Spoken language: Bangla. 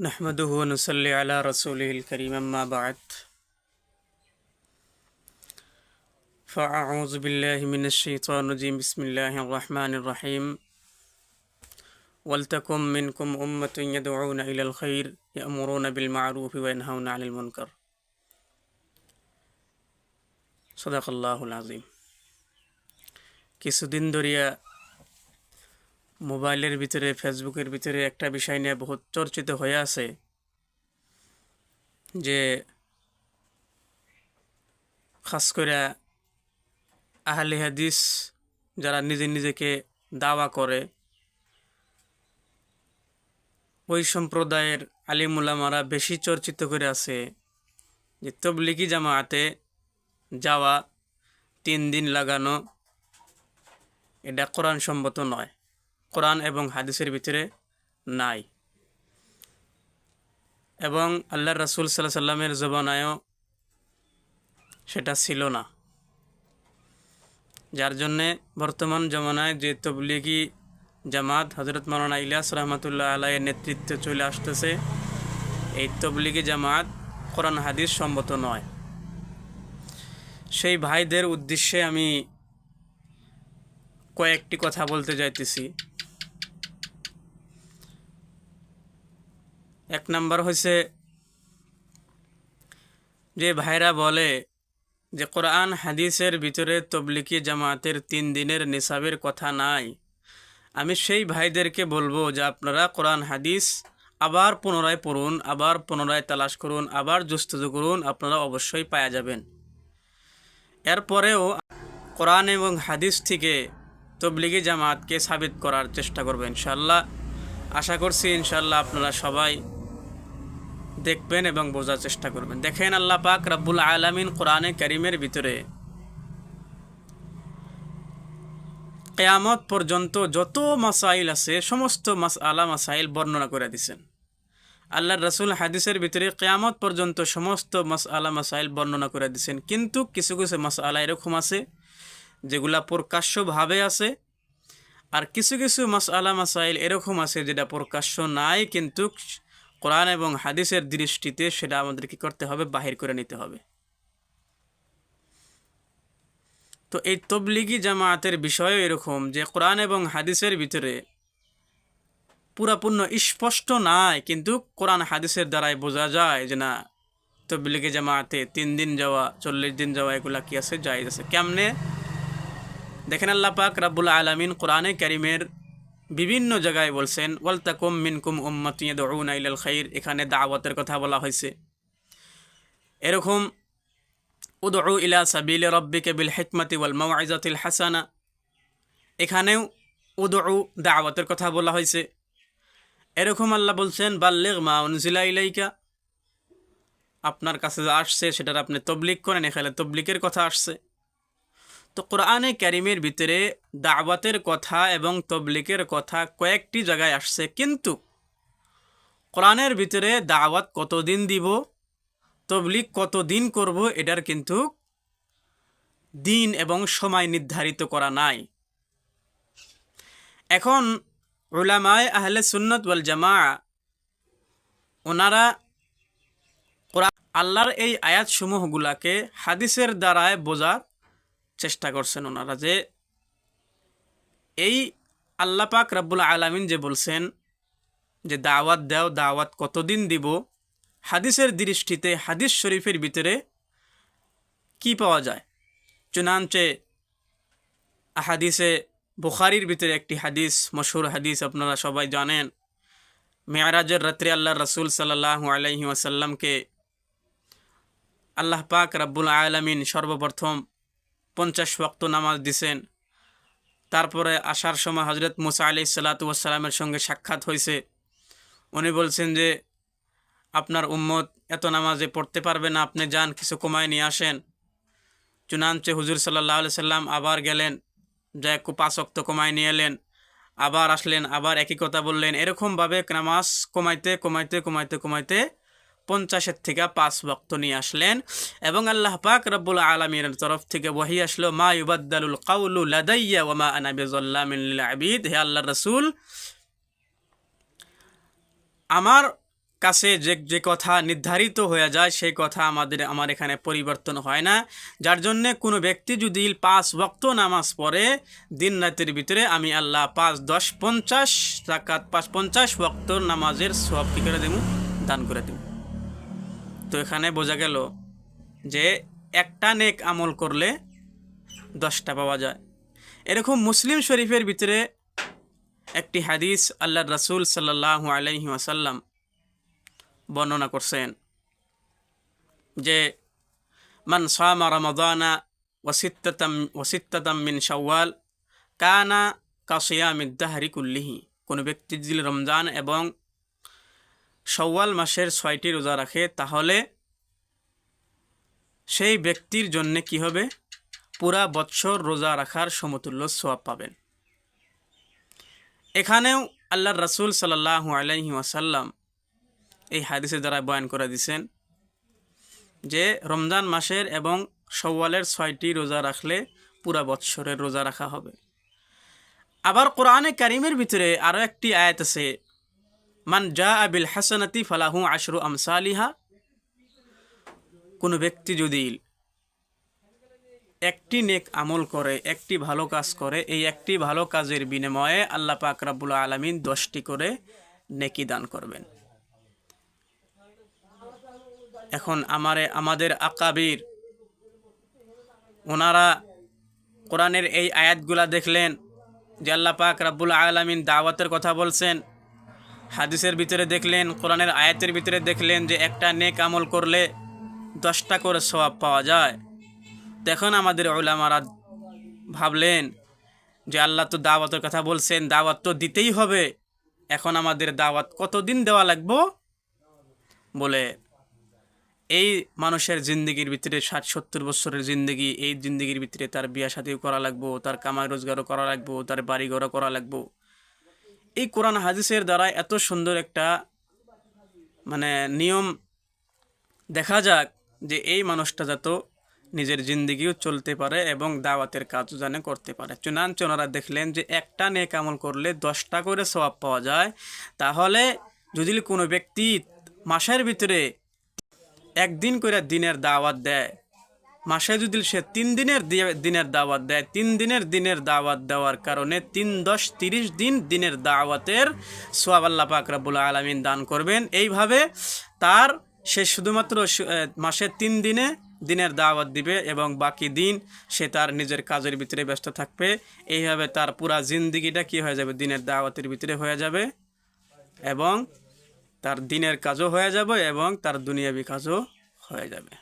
نحمده ونصلي على رسوله الكريم أما بعد فأعوذ بالله من الشيطان الرجيم بسم الله الرحمن الرحيم ولتكن منكم أمة يدعون إلى الخير يأمرون بالمعروف وينهون عن المنكر صدق الله العظيم কিছুদিন ধরিয়া মোবাইলের ভিতরে, ফেসবুকের ভিতরে একটা বিষয় নিয়ে বহুত চর্চিত হয়ে আছে যে খাস করে আহলে হাদিস যারা নিজে নিজেকে দাওয়া করে, ওই সম্প্রদায়ের আলিমুলামারা বেশি চর্চিত করে আছে যে তবলিগি জামাতে যাওয়া, তিন দিন লাগানো, এটা কোরআন সম্মত নয়। কোরআন এবং হাদিসের ভিতরে নাই। এবং আল্লাহ রাসুল সাল্লাহ সাল্লামের জবানায়ও সেটা ছিল না। যার জন্যে বর্তমান জমানায় যে তবলিগি জামাত হজরত মৌলানা ইলিয়াস রহমতুল্লাহ আলাইয়ের নেতৃত্বে চলে আসতেছে, এই তবলিগি জামাত কোরআন হাদিস সম্মত নয়। সেই ভাইদের উদ্দেশ্যে আমি কয়েকটি কথা বলতে যাইতেছি। এক নাম্বার হয়েছে যে ভাইরা বলে যে কোরআন হাদিসের ভিতরে তবলিকি জামাতের তিন দিনের নিসাবের কথা নাই। আমি সেই ভাইদেরকে বলব যে আপনারা কোরআন হাদিস আবার পুনরায় পড়ুন, আবার পুনরায় তালাশ করুন, আবার জুস্তজু করুন, আপনারা অবশ্যই পাওয়া যাবেন। এরপরেও কোরআন এবং হাদিস থেকে তবলিগি জামাতকে সাবিত করার চেষ্টা করবেন ইনশাল্লাহ আশা করছি ইনশাল্লাহ আপনারা সবাই দেখবেন এবং বোঝার চেষ্টা করবেন। দেখেন আল্লাহ পাক রাব্বুল আলামিন কোরআনে করিমের ভিতরে কেয়ামত পর্যন্ত যত মাসাইল আছে, সমস্ত মাস, আলা মাসাইল বর্ণনা করে দিছেন। আল্লাহ রসুল হাদিসের ভিতরে কেয়ামত পর্যন্ত সমস্ত মাস, আলা মাসাইল বর্ণনা করে দিছেন। কিন্তু কিছু কিছু মাস, আলা এরকম আছে, যেগুলা প্রকাশ্যভাবে আছে, আর কিছু কিছু মাস, আলা মাসাইল এরকম আছে যেটা প্রকাশ্য নাই, কিন্তু কোরআন এবং হাদিসের দৃষ্টিতে সেটা আমাদের কি করতে হবে? বাহির করে নিতে হবে। তো এই তবলিগি জামায়াতের বিষয় এরকম যে কোরআন এবং হাদিসের ভিতরে পুরাপূর্ণ স্পষ্ট নাই, কিন্তু কোরআন হাদিসের দ্বারাই বোঝা যায় যে না, তবলিগি জামায়াতে তিন দিন যাওয়া, চল্লিশ দিন যাওয়া এগুলা কি আছে? যাই আছে। কেমনে? দেখেন আল্লাহ পাক রাব্বুল আলমিন কোরআনে করিমের বিভিন্ন জায়গায় বলছেন, ওয়ালতাকুম মিনকুম উম্মাতিয়া দউনা ইলাল খাইর এখানে দাওয়াতের কথা বলা হয়েছে। এরকম, উদউ ইলা সাবিল রব্বিকে বিল হিকমতি ওয়াল মাওয়াইজাতিল হাসানা এখানেও উদউ দাওয়াতের কথা বলা হয়েছে। এরকম আল্লাহ বলছেন, বাল্লেগ মা উনজিলা ইলাইকা আপনার কাছে যা আসছে, সেটার আপনি তবলিক করেন, এখানে তবলিকের কথা আসছে। তো কোরআনে ক্যারিমের ভিতরে দাওয়াতের কথা এবং তবলিকের কথা কয়েকটি জায়গায় আসছে, কিন্তু কোরআনের ভিতরে দাওয়াত কতদিন দিব তবলিক কতদিন করব, এটার কিন্তু দিন এবং সময় নির্ধারিত করা নাই। এখন ওলামায় আহলে সুন্নত ওয়াল জামা ওনারা আল্লাহর এই আয়াতসমূহগুলাকে হাদিসের দ্বারায় বোঝার চেষ্টা করছেন ওনারা যে এই আল্লাপাক রাব্বুল আলামিন যে বলছেন যে দাওয়াত দেও, দাওয়াত কতদিন দিব? হাদিসের দৃষ্টিতে, হাদিস শরীফের ভিতরে কি পাওয়া যায়? চুনাঞ্চে হাদিসে বুখারির ভিতরে একটি হাদিস, মশহুর হাদিস আপনারা সবাই জানেন। মেয়ারাজের রাত্রে আল্লাহ রসুল সাল্লাহ আলহি আল্লাহ পাক রাব্বুল আলমিন সর্বপ্রথম পঞ্চাশ ওয়াক্ত নামাজ দিছেন। তারপরে আসার সময় হজরত মুসা আলি সাল্লাতুয়াসাল্লামের সঙ্গে সাক্ষাৎ হয়েছে উনি বলছেন যে, আপনার উম্মত এত নামাজে পড়তে পারবে না, আপনি যান, কিছু কমায় নিয়ে আসেন। চুনাঞ্চে হুজুর সাল্লাহ আলি সাল্লাম আবার গেলেন যা একটু পাঁচ অক্ত কমায় নিয়ে এলেন, আবার আসলেন, আবার একই কথা বললেন। এরকমভাবে নামাজ কমাইতে কমাইতে কমাইতে কমাইতে পঞ্চাশের থেকে পাঁচ বক্ত নিয়ে আসলেন এবং আল্লাহ পাক রব্বুল আলমীর তরফ থেকে ওয়াহি আসলো, মা ইবাদ্দালুল কাউলু লাদাইয়া ওমা আনাবিজুল্লামিল আবিদ হে আল্লাহ রসুল, আমার কাছে যে যে কথা নির্ধারিত হয়ে যায়, সেই কথা আমাদের, আমার এখানে পরিবর্তন হয় না। যার জন্যে কোনো ব্যক্তি যদি পাঁচ বক্ত নামাজ পড়ে, দিন রাতের ভিতরে আমি আল্লাহ পাঁচ, দশ, পঞ্চাশ রাকাত, পাঁচ, পঞ্চাশ বক্ত নামাজের সব কী করে দেবো? দান করে দেব। তো এখানে বোঝা গেল যে একটা নেক আমল করলে দশটা পাওয়া যায়। এরকম মুসলিম শরীফের ভিতরে একটি হাদিস আল্লাহ রাসূল সাল্লাল্লাহু আলাইহি ওয়াসাল্লাম বর্ণনা করছেন যে, মান সামা রমাদানা ওয়াসিত্তাতাম ওয়াসিত্তাতাম মিন শাওয়াল কানা কাসিয়ামিদ দাহরি কুল্লিহি। কোনো ব্যক্তি যদি রমজান এবং শাওয়াল মাসের ছয়টি রোজা রাখে, তাহলে সেই ব্যক্তির জন্য কি হবে? পুরা বৎসর রোজা রাখার সমতুল্য সোয়াব পাবেন। এখানেও আল্লাহ রাসূল সাল্লাল্লাহু আলাইহি ওয়াসাল্লাম এই হাদিসের দ্বারা বয়ান করে দিছেন যে, রমজান মাসের এবং সওয়ালের ছয়টি রোজা রাখলে পুরা বৎসরের রোজা রাখা হবে। আবার কোরআনে কারিমের ভিতরে আরও একটি আয়াত আছে মান জা আবিল হাসানাতি ফালাহু আশরু আমসালিহা। কোনো ব্যক্তি যদি একটি নেক আমল করে, একটি ভালো কাজ করে, এই একটি ভালো কাজের বিনিময়ে আল্লাহ পাক রাব্বুল আলামিন দশটি করে নেকি দান করবেন। এখন আমারে, আমাদের আকাবির, ওনারা কোরআনের এই আয়াতগুলা দেখলেন যে আল্লাহ পাক রাব্বুল আলামিন দাওয়াতের কথা বলছেন হাদিসের ভিতরে দেখলেন, কোরআনের আয়াতের ভিতরে দেখলেন যে একটা নেক আমল করলে দশটা করে সওয়াব পাওয়া যায়। তখন আমাদের ওলামারা ভাবলেন যে আল্লাহ তো দাওয়াতের কথা বলছেন, দাওয়াত তো দিতেই হবে। এখন আমাদের দাওয়াত কতদিন দেওয়া লাগবো? বলে, এই মানুষের জিন্দগির ভিতরে ষাট সত্তর বছরের জিন্দগি, এই জিন্দগির ভিতরে তার বিয়া সাথীও করা লাগবো, তার কামাই রোজগারও করা লাগবো, তার বাড়ি ঘরও করা লাগবো। এই কোরআন হাদিসের দ্বারা এত সুন্দর একটা মানে নিয়ম দেখা যাক যে এই মানুষটা যত নিজের জিন্দিগিও চলতে পারে এবং দাওয়াতের কাজও জানে করতে পারে। চুনান চোনারা দেখলেন যে একটা নেক আমল করলে দশটা করে সওয়াব পাওয়া যায়। তাহলে যদি কোনো ব্যক্তি মাসের ভিতরে একদিন করে দিনের দাওয়াত দেয় মাসে যদি সে তিন দিনের দিনের দাওয়াত দেয়। তিন দিনের দিনের দাওয়াত দেওয়ার কারণে তিন দশ তিরিশ দিন দিনের দাওয়াতের সোয়াব আল্লাহ পাক রাব্বুল আলমিন দান করবেন। এইভাবে তার সে শুধুমাত্র সু- এ, মাসের তিন দিনে দিনের দাওয়াত দিবে এবং বাকি দিন সে তার নিজের কাজের ভিতরে ব্যস্ত থাকবে। এইভাবে তার পুরা জিন্দিগিটা কি হয়ে যাবে? দিনের দাওয়াতের ভিতরে হয়ে যাবে এবং তার দিনের কাজও হয়ে যাবে এবং তার দুনিয়াবি কাজও হয়ে যাবে।